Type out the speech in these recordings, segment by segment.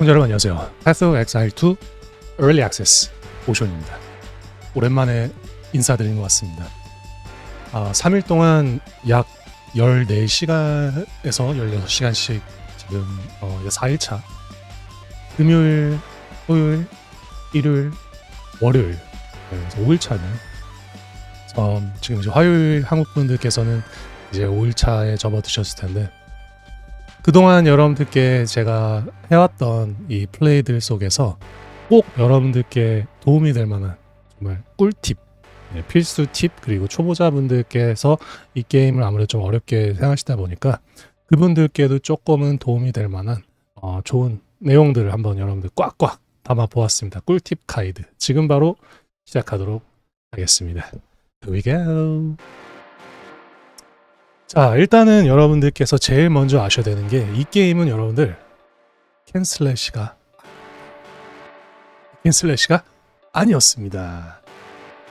시청자 여러분 안녕하세요. Path of Exile 2 Early Access 오션입니다. 오랜만에 인사드리는 것 같습니다. 아, 3일 동안 약 14시간에서 16시간씩 지금 어, 4일차 금요일, 토요일, 일요일, 월요일 네, 그래서 5일차는 어, 지금 이제 화요일 한국 분들께서는 이제 5일차에 접어드셨을 텐데 그동안 여러분들께 제가 해왔던 이 플레이들 속에서 꼭 여러분들께 도움이 될 만한 정말 꿀팁, 네, 필수 팁, 그리고 초보자분들께서 이 게임을 아무래도 좀 어렵게 생각하시다 보니까 그분들께도 조금은 도움이 될 만한 어, 좋은 내용들을 한번 여러분들 꽉꽉 담아 보았습니다. 꿀팁 가이드. 지금 바로 시작하도록 하겠습니다. Here we go. 자, 일단은 여러분들께서 제일 먼저 아셔야 되는 게 이 게임은 여러분들 캔슬래시가 캔슬래시가 아니었습니다.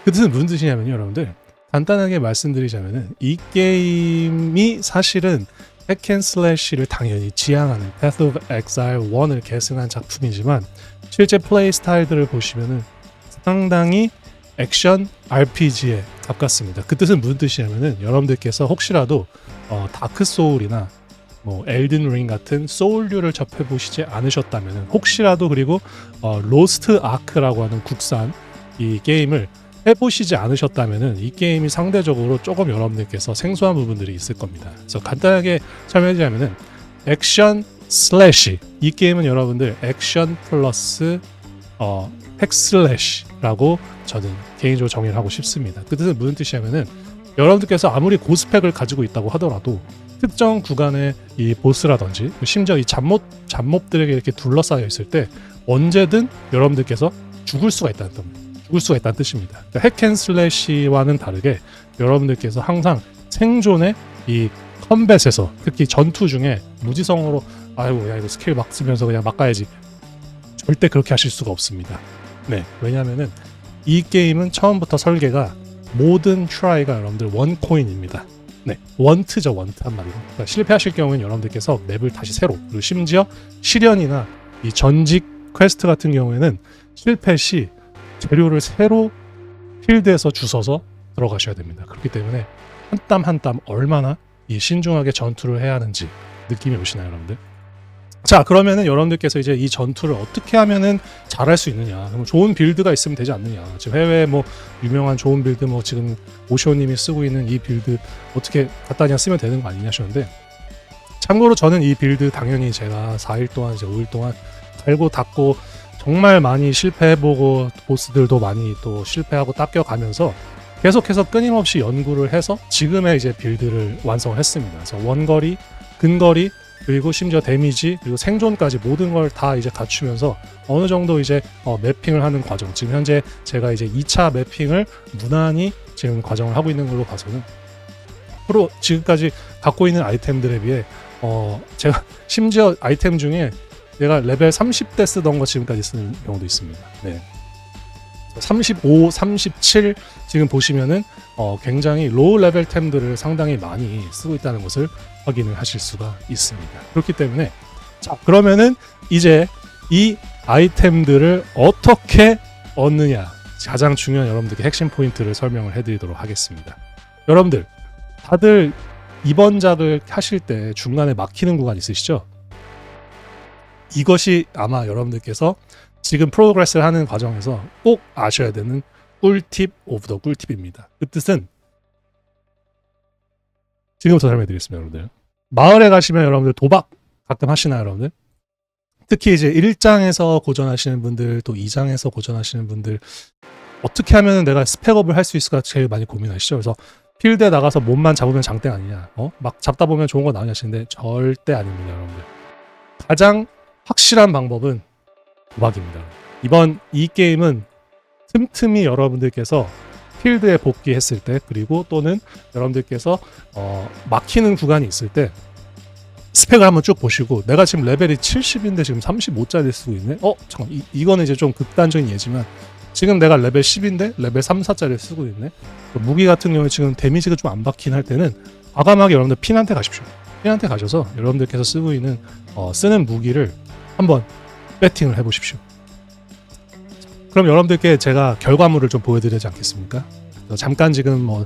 그 뜻은 무슨 뜻이냐면요, 여러분들. 간단하게 말씀드리자면은 이 게임이 사실은 핵캔슬래시를 당연히 지향하는 Path of Exile 1을 계승한 작품이지만 실제 플레이 스타일들을 보시면은 상당히 액션 RPG에 가깝습니다. 그 뜻은 무슨 뜻이냐면은 여러분들께서 혹시라도 어, 다크 소울이나 뭐 엘든 링 같은 소울류를 접해 보시지 않으셨다면은 혹시라도 그리고 어, 로스트 아크라고 하는 국산 이 게임을 해보시지 않으셨다면은 이 게임이 상대적으로 조금 여러분들께서 생소한 부분들이 있을 겁니다. 그래서 간단하게 설명드리자면은 액션 슬래시 이 게임은 여러분들 액션 플러스 어, 핵 슬래시 라고 저는 개인적으로 정의를 하고 싶습니다. 그 뜻은 무슨 뜻이냐면은 여러분들께서 아무리 고스펙을 가지고 있다고 하더라도 특정 구간의 이 보스라든지 심지어 이 잡몹 잡몹들에게 이렇게 둘러싸여 있을 때 언제든 여러분들께서 죽을 수가 있다는 뜻, 죽을 수가 있다는 뜻입니다. 그러니까 핵앤슬래시와는 다르게 여러분들께서 항상 생존의 이 컴뱃에서 특히 전투 중에 무지성으로 아이고 야 이거 스킬 막 쓰면서 그냥 막 가야지 절대 그렇게 하실 수가 없습니다. 네 왜냐하면은 이 게임은 처음부터 설계가 모든 트라이가 여러분들 원 코인입니다. 네, 원트죠 원트 한마디로. 그러니까 실패하실 경우는 여러분들께서 맵을 다시 새로 그리고 심지어 실현이나 이 전직 퀘스트 같은 경우에는 실패 시 재료를 새로 필드에서 주워서 들어가셔야 됩니다. 그렇기 때문에 한 땀 한 땀 얼마나 이 신중하게 전투를 해야 하는지 느낌이 오시나요, 여러분들? 자, 그러면은 여러분들께서 이제 이 전투를 어떻게 하면은 잘할 수 있느냐? 그럼 좋은 빌드가 있으면 되지 않느냐? 지금 해외 뭐 유명한 좋은 빌드 뭐 지금 오쇼님이 쓰고 있는 이 빌드 어떻게 갖다 그냥 쓰면 되는 거 아니냐 하셨는데 참고로 저는 이 빌드 당연히 제가 4일 동안 이제 5일 동안 갈고 닦고 정말 많이 실패해보고 보스들도 많이 또 실패하고 닦여가면서 계속해서 끊임없이 연구를 해서 지금의 이제 빌드를 완성을 했습니다. 그래서 원거리, 근거리, 그리고 심지어 데미지, 그리고 생존까지 모든 걸 다 이제 갖추면서 어느 정도 이제 어, 매핑을 하는 과정. 지금 현재 제가 이제 2차 매핑을 무난히 지금 과정을 하고 있는 걸로 봐서는 앞으로 지금까지 갖고 있는 아이템들에 비해 어, 제가 심지어 아이템 중에 내가 레벨 30대 쓰던 거 지금까지 쓰는 경우도 있습니다. 네. 35, 37 지금 보시면은 어, 굉장히 로우 레벨 템들을 상당히 많이 쓰고 있다는 것을 확인을 하실 수가 있습니다. 그렇기 때문에 자 그러면은 이제 이 아이템들을 어떻게 얻느냐 가장 중요한 여러분들께 핵심 포인트를 설명을 해드리도록 하겠습니다. 여러분들 다들 작을 하실 때 중간에 막히는 구간 있으시죠? 이것이 아마 여러분들께서 지금 프로그레스를 하는 과정에서 꼭 아셔야 되는 꿀팁 오브 더 꿀팁입니다. 그 뜻은 지금부터 설명드리겠습니다, 여러분들. 마을에 가시면 여러분들 도박 가끔 하시나요, 여러분들? 특히 이제 1장에서 고전하시는 분들, 또 2장에서 고전하시는 분들, 어떻게 하면 내가 스펙업을 할 수 있을까 제일 많이 고민하시죠. 그래서 필드에 나가서 몸만 잡으면 장땡 아니냐, 어? 막 잡다 보면 좋은 거 나오냐 하시는데 절대 아닙니다, 여러분들. 가장 확실한 방법은 도박입니다. 이번 이 게임은 틈틈이 여러분들께서 필드에 복귀했을 때 그리고 또는 여러분들께서 어, 막히는 구간이 있을 때 스펙을 한번 쭉 보시고 내가 지금 레벨이 70인데 지금 35짜리 쓰고 있네. 어 잠깐 이, 이거는 이제 좀 극단적인 예지만 지금 내가 레벨 10인데 레벨 3, 4짜리 쓰고 있네. 무기 같은 경우에 지금 데미지가 좀 안 박힌 할 때는 과감하게 여러분들 핀한테 가십시오. 핀한테 가셔서 여러분들께서 쓰고 있는 어, 쓰는 무기를 한번 배팅을 해보십시오. 그럼 여러분들께 제가 결과물을 좀 보여드리지 않겠습니까? 잠깐 지금 뭐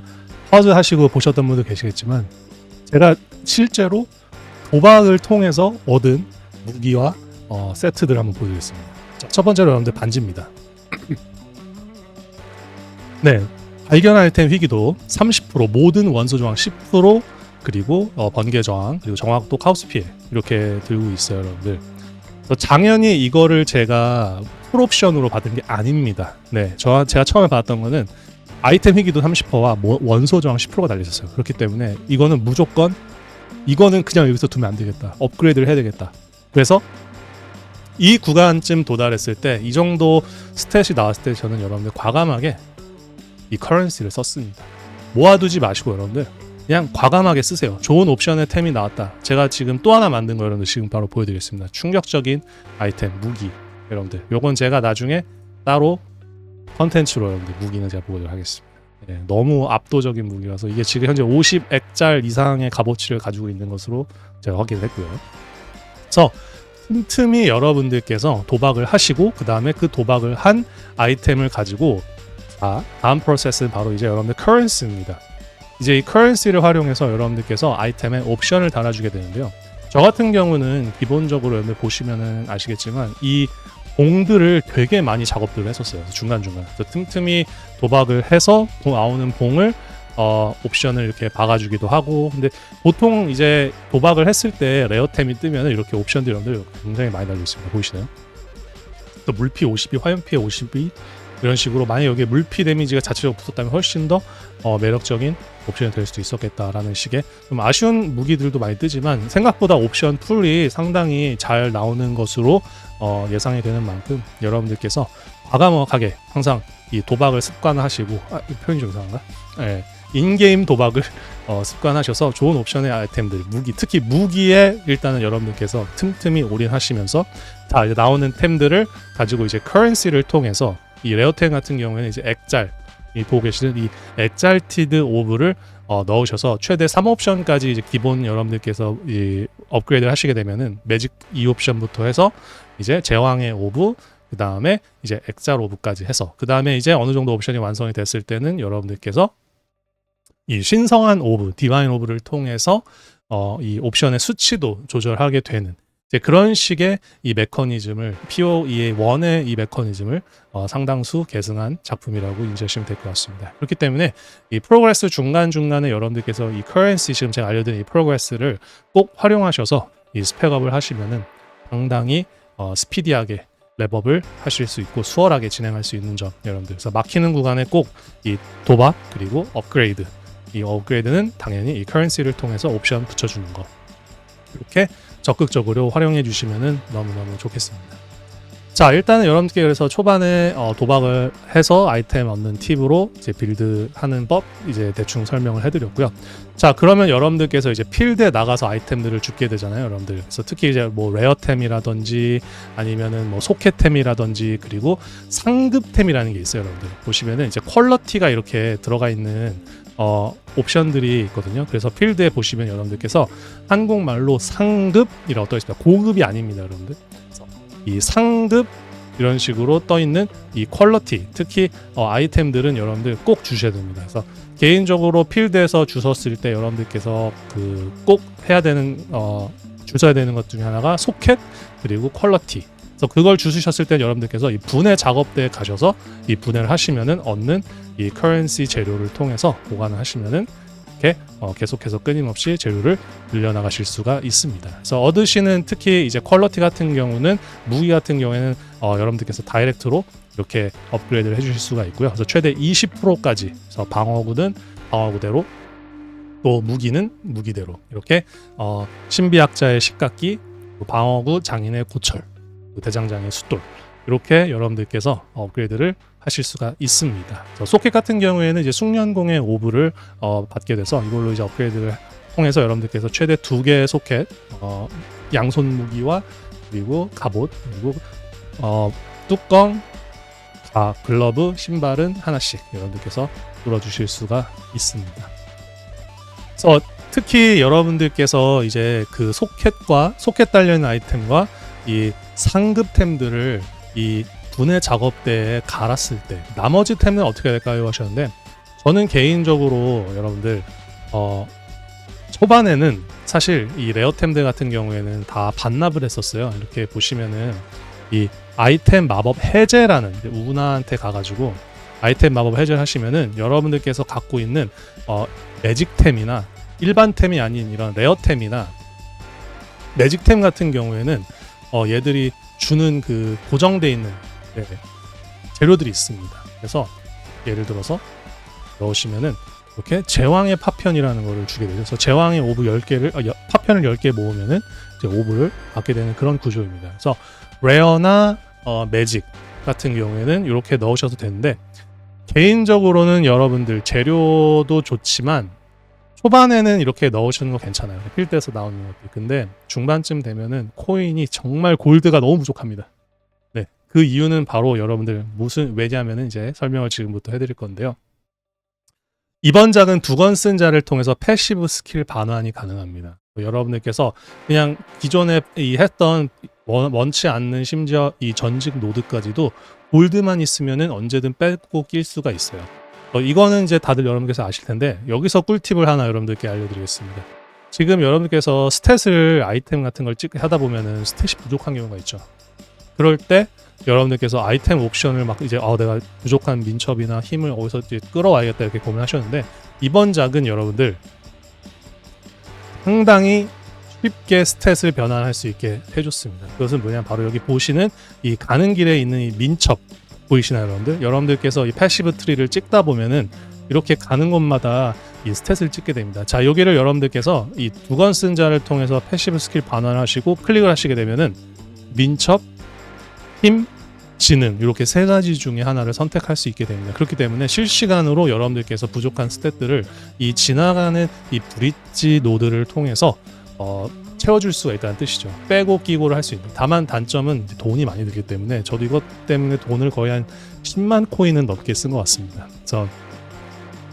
퍼즈 하시고 보셨던 분들 계시겠지만 제가 실제로 도박을 통해서 얻은 무기와 어, 세트들 한번 보여드리겠습니다. 자, 첫 번째로 여러분들 반지입니다. 네, 발견 아이템 희귀도 30% 모든 원소 저항 10% 그리고 어, 번개 저항 그리고 정확도 카우스 피해 이렇게 들고 있어요, 여러분들. 그래서 당연히 이거를 제가 풀옵션으로 받은 게 아닙니다. 네, 저 제가 처음에 받았던 거는 아이템 희귀도 30%와 뭐, 원소 저항 10%가 달려 있었어요. 그렇기 때문에 이거는 무조건 이거는 그냥 여기서 두면 안 되겠다. 업그레이드를 해야 되겠다. 그래서 이 구간쯤 도달했을 때 이 정도 스탯이 나왔을 때 저는 여러분들 과감하게 이 커런시를 썼습니다. 모아두지 마시고 여러분들 그냥 과감하게 쓰세요. 좋은 옵션의 템이 나왔다. 제가 지금 또 하나 만든 거 여러분들 지금 바로 보여드리겠습니다. 충격적인 아이템 무기 여러분들. 요건 제가 나중에 따로 컨텐츠로 여러분들 무기는 제가 보여드리도록 하겠습니다. 예, 너무 압도적인 무기라서 이게 지금 현재 50액짤 이상의 값어치를 가지고 있는 것으로 제가 확인했고요. 그래서 틈틈이 여러분들께서 도박을 하시고 그 다음에 그 도박을 한 아이템을 가지고 자 다음 프로세스는 바로 이제 여러분들 커런시입니다. 이제 이 커런시를 활용해서 여러분들께서 아이템에 옵션을 달아주게 되는데요. 저 같은 경우는 기본적으로 여러분들 보시면은 아시겠지만 이 봉들을 되게 많이 작업들을 했었어요. 중간중간. 틈틈이 도박을 해서 도- 나오는 봉을 어, 옵션을 이렇게 박아주기도 하고 근데 보통 이제 도박을 했을 때 레어템이 뜨면 이렇게 옵션들이 굉장히 많이 달려 있습니다. 보이시나요? 또 물피 52, 화염피 52이 런 식으로 만약 여기에 물피 데미지가 자체적으로 붙었다면 훨씬 더 어, 매력적인 옵션이 될 수도 있었겠다라는 식의 좀 아쉬운 무기들도 많이 뜨지만 생각보다 옵션 풀이 상당히 잘 나오는 것으로 어, 예상이 되는 만큼 여러분들께서 과감하게 항상 이 도박을 습관화하시고 아, 이 표현이 좀 이상한가? 예. 인게임 도박을 어, 습관하셔서 좋은 옵션의 아이템들 무기 특히 무기에 일단은 여러분들께서 틈틈이 올인하시면서 자 이제 나오는 템들을 가지고 이제 커런시를 통해서 이 레어템 같은 경우에는 이제 액짤 이 보고 계시는 이 액잘티드 오브를 어, 넣으셔서 최대 3옵션까지 이제 기본 여러분들께서 이 업그레이드를 하시게 되면은 매직 2옵션부터 해서 이제 제왕의 오브 그 다음에 이제 액잘 오브까지 해서 그 다음에 이제 어느 정도 옵션이 완성이 됐을 때는 여러분들께서 이 신성한 오브, 디바인 오브를 통해서 어, 이 옵션의 수치도 조절하게 되는 이제 그런 식의 이 메커니즘을 POE의 원의 이 메커니즘을 어, 상당수 계승한 작품이라고 인지하시면 될 것 같습니다. 그렇기 때문에 이 프로그레스 중간 중간에 여러분들께서 이 커런시 지금 제가 알려드린 이 프로그레스를 꼭 활용하셔서 이 스펙업을 하시면은 상당히 어, 스피디하게 랩업을 하실 수 있고 수월하게 진행할 수 있는 점 여러분들 그래서 막히는 구간에 꼭 이 도박 그리고 업그레이드 이 업그레이드는 당연히 이 커런시를 통해서 옵션 붙여주는 거 이렇게 적극적으로 활용해 주시면 너무너무 좋겠습니다. 자 일단은 여러분께 그래서 초반에 어, 도박을 해서 아이템 얻는 팁으로 이제 빌드 하는 법 이제 대충 설명을 해드렸고요. 자 그러면 여러분들께서 이제 필드에 나가서 아이템들을 줍게 되잖아요, 여러분들. 그래서 특히 이제 뭐 레어템이라든지 아니면은 뭐 소켓템이라든지 그리고 상급템이라는 게 있어요, 여러분들. 보시면은 이제 퀄러티가 이렇게 들어가 있는 어, 옵션들이 있거든요. 그래서 필드에 보시면 여러분들께서 한국말로 상급이라고 떠 있습니다. 고급이 아닙니다, 여러분들. 그래서 이 상급 이런 식으로 떠 있는 이 퀄러티, 특히 어, 아이템들은 여러분들 꼭 주셔야 됩니다. 그래서 개인적으로 필드에서 주웠을 때 여러분들께서 그 꼭 해야 되는 어, 주셔야 되는 것 중에 하나가 소켓 그리고 퀄러티. 그래서 그걸 주시셨을 때 여러분들께서 이 분해 작업대에 가셔서 이 분해를 하시면은 얻는 이 커런시 재료를 통해서 보관을 하시면은 이렇게 어, 계속해서 끊임없이 재료를 늘려나가실 수가 있습니다. 그래서 얻으시는 특히 이제 퀄러티 같은 경우는 무기 같은 경우에는 어, 여러분들께서 다이렉트로 이렇게 업그레이드를 해주실 수가 있고요. 그래서 최대 20%까지 그래서 방어구는 방어구대로 또 무기는 무기대로 이렇게 어, 신비학자의 식각기, 또 방어구 장인의 고철, 또 대장장의 숫돌 이렇게 여러분들께서 업그레이드를 하실 수가 있습니다. 소켓 같은 경우에는 이제 숙련공의 오브를 어, 받게 돼서 이걸로 이제 업그레이드를 통해서 여러분들께서 최대 두 개의 소켓, 어, 양손 무기와 그리고 갑옷 그리고 어, 뚜껑, 아, 글러브, 신발은 하나씩 여러분들께서 뚫어주실 수가 있습니다. 그래서 특히 여러분들께서 이제 그 소켓과 소켓 달려 있는 아이템과 이 상급템들을 이 분해 작업대에 갈았을 때 나머지 템은 어떻게 될까요 하셨는데 저는 개인적으로 여러분들 어 초반에는 사실 이 레어템들 같은 경우에는 다 반납을 했었어요. 이렇게 보시면은 이 아이템 마법 해제라는 우나한테 가가지고 아이템 마법 해제를 하시면은 여러분들께서 갖고 있는 어 매직템이나 일반템이 아닌 이런 레어템이나 매직템 같은 경우에는 어 얘들이 주는 그 고정돼 있는 네, 재료들이 있습니다. 그래서 예를 들어서 넣으시면은 이렇게 제왕의 파편이라는 거를 주게 되죠. 그래서 제왕의 오브 10개를 아, 여- 파편을 10개 모으면은 이제 오브를 받게 되는 그런 구조입니다. 그래서 레어나 어, 매직 같은 경우에는 이렇게 넣으셔도 되는데 개인적으로는 여러분들 재료도 좋지만 초반에는 이렇게 넣으시는 거 괜찮아요. 필드에서 나오는 것들. 근데 중반쯤 되면은 코인이 정말 골드가 너무 부족합니다. 네. 그 이유는 바로 여러분들 무슨 왜냐하면은 이제 설명을 지금부터 해드릴 건데요. 이번 작은 두 건 쓴 자를 통해서 패시브 스킬 반환이 가능합니다. 여러분들께서 그냥 기존에 이 했던 원, 원치 않는 심지어 이 전직 노드까지도 골드만 있으면은 언제든 빼고 낄 수가 있어요. 어, 이거는 이제 다들 여러분께서 아실 텐데 여기서 꿀팁을 하나 여러분들께 알려드리겠습니다. 지금 여러분들께서 스탯을 아이템 같은 걸 찍 하다 보면은 스탯이 부족한 경우가 있죠. 그럴 때 여러분들께서 아이템 옵션을 막 이제 어 내가 부족한 민첩이나 힘을 어디서 이제 끌어와야겠다 이렇게 고민하셨는데 이번 작은 여러분들 상당히 쉽게 스탯을 변환할 수 있게 해줬습니다. 그것은 뭐냐면 바로 여기 보시는 이 가는 길에 있는 이 민첩 보이시나요, 여러분들? 여러분들께서 이 패시브 트리를 찍다 보면은 이렇게 가는 곳마다 이 스탯을 찍게 됩니다. 자, 여기를 여러분들께서 이 두건 쓴 자를 통해서 패시브 스킬 반환하시고 클릭을 하시게 되면은 민첩, 힘, 지능 이렇게 세 가지 중에 하나를 선택할 수 있게 됩니다. 그렇기 때문에 실시간으로 여러분들께서 부족한 스탯들을 이 지나가는 이 브릿지 노드를 통해서 어, 채워줄 수가 있다는 뜻이죠. 빼고 끼고를 할 수 있는. 다만 단점은 돈이 많이 들기 때문에 저도 이것 때문에 돈을 거의 한 10만 코인은 넘게 쓴 것 같습니다. 그래서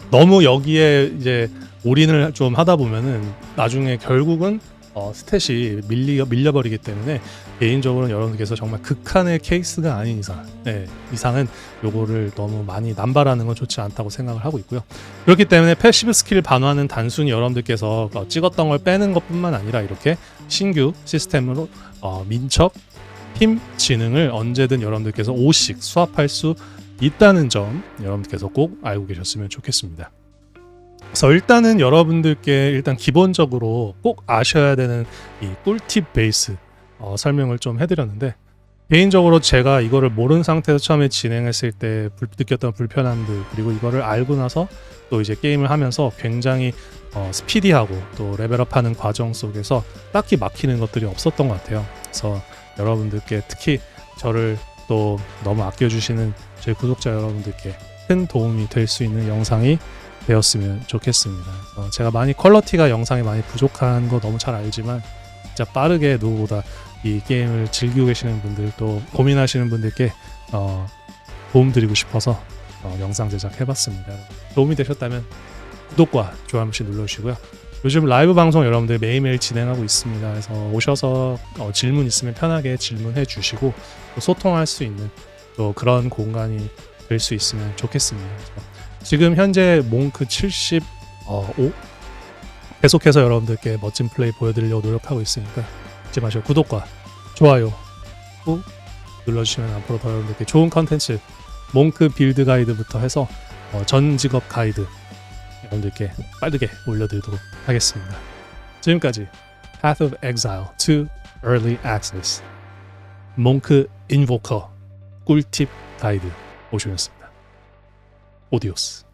너무 여기에 이제 올인을 좀 하다 보면은 나중에 결국은 어, 스탯이 밀리, 밀려버리기 때문에 개인적으로는 여러분들께서 정말 극한의 케이스가 아닌 이상 네, 이상은 요거를 너무 많이 남발하는 건 좋지 않다고 생각을 하고 있고요. 그렇기 때문에 패시브 스킬 반환은 단순히 여러분들께서 어, 찍었던 걸 빼는 것뿐만 아니라 이렇게 신규 시스템으로 어, 민첩, 힘, 지능을 언제든 여러분들께서 5씩 수합할 수 있다는 점 여러분들께서 꼭 알고 계셨으면 좋겠습니다. 그래서 일단은 여러분들께 일단 기본적으로 꼭 아셔야 되는 이 꿀팁 베이스 어, 설명을 좀 해드렸는데 개인적으로 제가 이거를 모르는 상태에서 처음에 진행했을 때 불, 느꼈던 불편함들 그리고 이거를 알고 나서 또 이제 게임을 하면서 굉장히 어, 스피디하고 또 레벨업하는 과정 속에서 딱히 막히는 것들이 없었던 것 같아요. 그래서 여러분들께 특히 저를 또 너무 아껴주시는 저희 구독자 여러분들께 큰 도움이 될 수 있는 영상이 되었으면 좋겠습니다. 어, 제가 많이 퀄러티가 영상이 많이 부족한 거 너무 잘 알지만 진짜 빠르게 누구보다 이 게임을 즐기고 계시는 분들 또 고민하시는 분들께 어, 도움 드리고 싶어서 어, 영상 제작해봤습니다. 도움이 되셨다면 구독과 좋아요 한 번씩 눌러주시고요. 요즘 라이브 방송 여러분들 매일매일 진행하고 있습니다. 그래서 오셔서 어, 질문 있으면 편하게 질문해 주시고 또 소통할 수 있는 또 그런 공간이 될 수 있으면 좋겠습니다. 지금 현재 몽크 75 계속해서 여러분들께 멋진 플레이 보여드리려고 노력하고 있으니까 잊지 마시고 구독과 좋아요 꾹 눌러주시면 앞으로 더 여러분들께 좋은 컨텐츠 몽크 빌드 가이드부터 해서 어, 전 직업 가이드 여러분들께 빠르게 올려드리도록 하겠습니다. 지금까지 Path of Exile to Early Access 몽크 인보커 꿀팁 가이드 오시였습니다. 오디오스